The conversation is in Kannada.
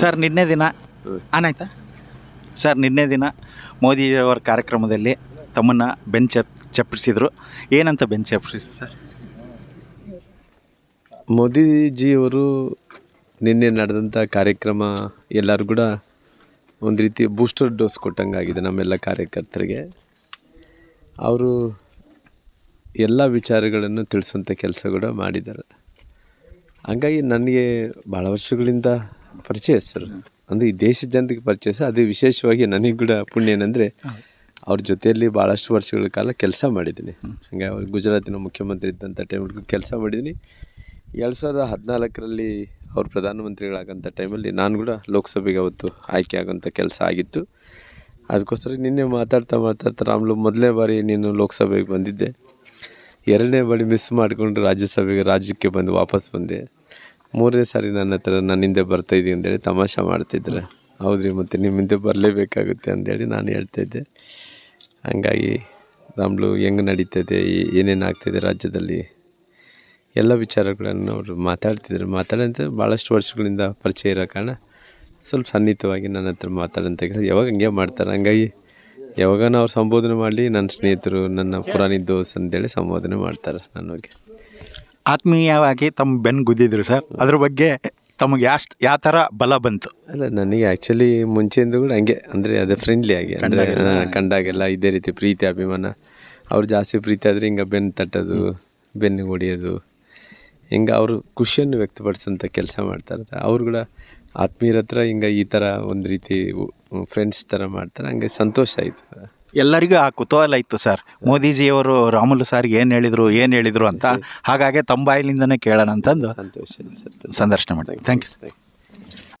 ಸರ್, ನಿನ್ನೆ ದಿನ ಆನಾಯ್ತಾ ಸರ್, ನಿನ್ನೆ ದಿನ ಮೋದಿಯವರ ಕಾರ್ಯಕ್ರಮದಲ್ಲಿ ತಮ್ಮನ್ನು ಬೆಂಚ್ ಚಪ್ ಚಪ್ಪರಿಸಿದ್ರು. ಏನಂತ ಬೆಂಚ್ ಚಪ್ಪಿಸಿದ್ರು ಸರ್? ಮೋದಿಜಿಯವರು ನಿನ್ನೆ ನಡೆದಂಥ ಕಾರ್ಯಕ್ರಮ ಎಲ್ಲರೂ ಕೂಡ ಒಂದು ರೀತಿ ಬೂಸ್ಟರ್ ಡೋಸ್ ಕೊಟ್ಟಂಗಾಗಿದೆ ನಮ್ಮೆಲ್ಲ ಕಾರ್ಯಕರ್ತರಿಗೆ. ಅವರು ಎಲ್ಲ ವಿಚಾರಗಳನ್ನು ತಿಳಿಸುವಂಥ ಕೆಲಸ ಕೂಡ ಮಾಡಿದ್ದಾರೆ. ಹಂಗಾಗಿ ನನಗೆ ಭಾಳ ವರ್ಷಗಳಿಂದ ಪರಿಚಯ ಸರ್ ಅಂದರೆ ಈ ದೇಶದ ಜನರಿಗೆ ಪರಿಚಯ ಅದೇ ವಿಶೇಷವಾಗಿ ನನಗೆ ಕೂಡ ಪುಣ್ಯ ಏನಂದರೆ ಅವ್ರ ಜೊತೆಯಲ್ಲಿ ಭಾಳಷ್ಟು ವರ್ಷಗಳ ಕಾಲ ಕೆಲಸ ಮಾಡಿದ್ದೀನಿ. ಹಂಗೆ ಅವ್ರು ಗುಜರಾತಿನ ಮುಖ್ಯಮಂತ್ರಿ ಇದ್ದಂಥ ಟೈಮ್ಗೂ ಕೆಲಸ ಮಾಡಿದ್ದೀನಿ. ಎರಡು ಸಾವಿರದ ಹದಿನಾಲ್ಕರಲ್ಲಿ ಅವ್ರು ಪ್ರಧಾನಮಂತ್ರಿಗಳಾಗಂಥ ಟೈಮಲ್ಲಿ ನಾನು ಕೂಡ ಲೋಕಸಭೆಗೆ ಅವತ್ತು ಆಯ್ಕೆ ಆಗೋಂಥ ಕೆಲಸ ಆಗಿತ್ತು. ಅದಕ್ಕೋಸ್ಕರ ನಿನ್ನೆ ಮಾತಾಡ್ತಾ ಮಾತಾಡ್ತಾ ರಾಮ್ಲು ಮೊದಲನೇ ಬಾರಿ ನೀನು ಲೋಕಸಭೆಗೆ ಬಂದಿದ್ದೆ. ಎರಡನೇ ಬಾರಿ ಮಿಸ್ ಮಾಡಿಕೊಂಡು ರಾಜ್ಯಸಭೆಗೆ ರಾಜ್ಯಕ್ಕೆ ಬಂದು ವಾಪಸ್ ಬಂದೆ. ಮೂರನೇ ಸಾರಿ ನನ್ನ ಹತ್ರ ನನ್ನ ಹಿಂದೆ ಬರ್ತಾಯಿದ್ದೀನಿ ಅಂತೇಳಿ ತಮಾಷೆ ಮಾಡ್ತಿದ್ರು. ಹೌದ್ರಿ, ಮತ್ತು ನಿಮ್ಮ ಹಿಂದೆ ಬರಲೇಬೇಕಾಗುತ್ತೆ ಅಂತೇಳಿ ನಾನು ಹೇಳ್ತಾಯಿದ್ದೆ ಹಂಗಾಗಿ ರಾಮ್ಲು ಹೆಂಗೆ ನಡೀತದೆ ಏನೇನು ಆಗ್ತಿದೆ ರಾಜ್ಯದಲ್ಲಿ? ಎಲ್ಲ ವಿಚಾರಗಳನ್ನು ಅವರು ಮಾತಾಡ್ತಿದ್ರು. ಮಾತಾಡಂತ ಭಾಳಷ್ಟು ವರ್ಷಗಳಿಂದ ಪರಿಚಯ ಇರೋ ಕಾರಣ ಸ್ವಲ್ಪ ಸನ್ನಿಹಿತವಾಗಿ ನನ್ನ ಹತ್ರ ಮಾತಾಡಂತ ಯಾವಾಗ ಹಂಗೆ ಮಾಡ್ತಾರೆ? ಹಂಗಾಗಿ ಯಾವಾಗ ಅವ್ರು ಸಂಬೋಧನೆ ಮಾಡಲಿ, ನನ್ನ ಸ್ನೇಹಿತರು ನನ್ನ ಪುರಾಣಿ ದೋಸ್ ಅಂತೇಳಿ ಸಂಬೋಧನೆ ಮಾಡ್ತಾರೆ ನನ್ನ ಬಗ್ಗೆ. ಆತ್ಮೀಯವಾಗಿ ತಮ್ಮ ಬೆನ್ನು ಗುದ್ದಿದ್ರು ಸರ್. ಅದ್ರ ಬಗ್ಗೆ ತಮಗೆ ಯಾಸ್ಟ್ ಯಾವ ಥರ ಬಲ ಬಂತು? ಅಲ್ಲ ನನಗೆ ಆ್ಯಕ್ಚುಲಿ ಮುಂಚೆಯಿಂದ ಕೂಡ ಹಂಗೆ ಅಂದರೆ ಅದೇ ಫ್ರೆಂಡ್ಲಿ ಆಗಿ ಅಂದರೆ ಕಂಡಾಗೆಲ್ಲ. ಇದೇ ರೀತಿ ಪ್ರೀತಿ ಅಭಿಮಾನ. ಅವ್ರು ಜಾಸ್ತಿ ಪ್ರೀತಿ ಆದರೆ ಹಿಂಗೆ ಬೆನ್ನು ತಟ್ಟೋದು ಬೆನ್ನು ಹೊಡೆಯೋದು ಹಿಂಗೆ ಅವರು ಖುಷಿಯನ್ನು ವ್ಯಕ್ತಪಡಿಸೋಂಥ ಕೆಲಸ ಮಾಡ್ತಾರೆ ಅವ್ರು ಕೂಡ ಆತ್ಮೀಯರ ಹತ್ರ ಹಿಂಗೆ ಈ ಥರ ಒಂದು ರೀತಿ ಫ್ರೆಂಡ್ಸ್ ಥರ ಮಾಡ್ತಾರೆ. ಹಂಗೆ ಸಂತೋಷ ಆಯಿತು. ಎಲ್ಲರಿಗೂ ಆ ಕುತೂಹಲ ಇತ್ತು ಸರ್. ಮೋದಿಜಿಯವರು ರಾಮುಲು ಸಾರ್ಗೆ ಏನು ಹೇಳಿದರು ಏನು ಹೇಳಿದರು ಅಂತ ಹಾಗಾಗಿ ತಮ್ಮ ಬಾಯಿಲಿಂದನೇ ಕೇಳೋಣ ಅಂತಂದು ಸರ್ ಸಂದರ್ಶನ ಮಾಡ್ತೀವಿ. Thank you you.